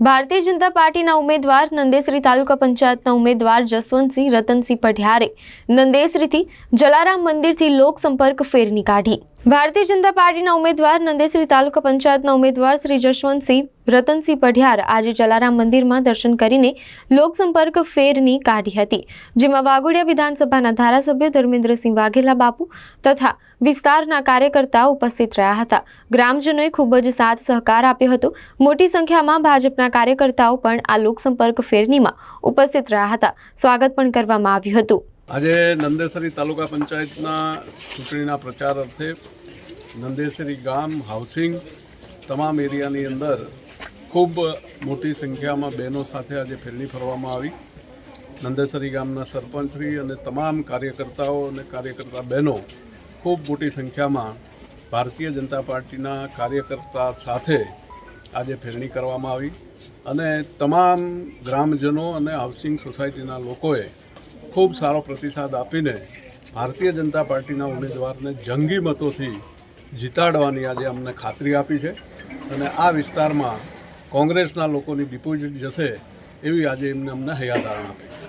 ભારતીય જનતા પાર્ટીના ઉમેદવાર નંદેસરી તાલુકા પંચાયતના ઉમેદવાર જસવંતસિંહ રતનસિંહ પઢિયારે નંદેસરીથી જલારામ મંદિરથી લોકસંપર્ક ફેરની કાઢી. ભારતીય જનતા પાર્ટીના ઉમેદવાર નંદેસરી તાલુકા પંચાયતના ઉમેદવાર શ્રી જશવંતસિંહ રતનસિંહ પઢિયાર આજે જલારામ મંદિરમાં દર્શન કરીને લોકસંપર્ક ફેરની કાઢી હતી, જેમાં વાઘોડિયા વિધાનસભાના ધારાસભ્ય ધર્મેન્દ્રસિંહ વાઘેલા બાપુ તથા વિસ્તારના કાર્યકર્તાઓ ઉપસ્થિત રહ્યા હતા. ગ્રામજનોએ ખૂબ જ સાથ સહકાર આપ્યો હતો. મોટી સંખ્યામાં ભાજપના કાર્યકર્તાઓ પણ આ લોકસંપર્ક ફેરનીમાં ઉપસ્થિત રહ્યા હતા. સ્વાગત પણ કરવામાં આવ્યું હતું. આજે નંદેસરી તાલુકા પંચાયતના ચૂંટણીના પ્રચાર અર્થે નંદેસરી ગામ હાઉસિંગ તમામ એરિયાની અંદર ખૂબ મોટી સંખ્યામાં બહેનો સાથે આજે ફેરણી ફરવામાં આવી. નંદેસરી ગામના સરપંચશ્રી અને તમામ કાર્યકર્તાઓ અને કાર્યકર્તા બહેનો ખૂબ મોટી સંખ્યામાં ભારતીય જનતા પાર્ટીના કાર્યકર્તા સાથે આજે ફેરણી કરવામાં આવી અને તમામ ગ્રામજનો અને હાઉસિંગ સોસાયટીના લોકોએ ખૂબ સારો પ્રતિસાદ આપીને ભારતીય જનતા પાર્ટીના ઉમેદવારને જંગી મતોથી જીતાડવાની આજે અમને ખાતરી આપી છે અને આ વિસ્તારમાં કોંગ્રેસના લોકોની ડિપોઝિટ જશે એવી આજે એમને અમને હૈયાધારણ આપી છે.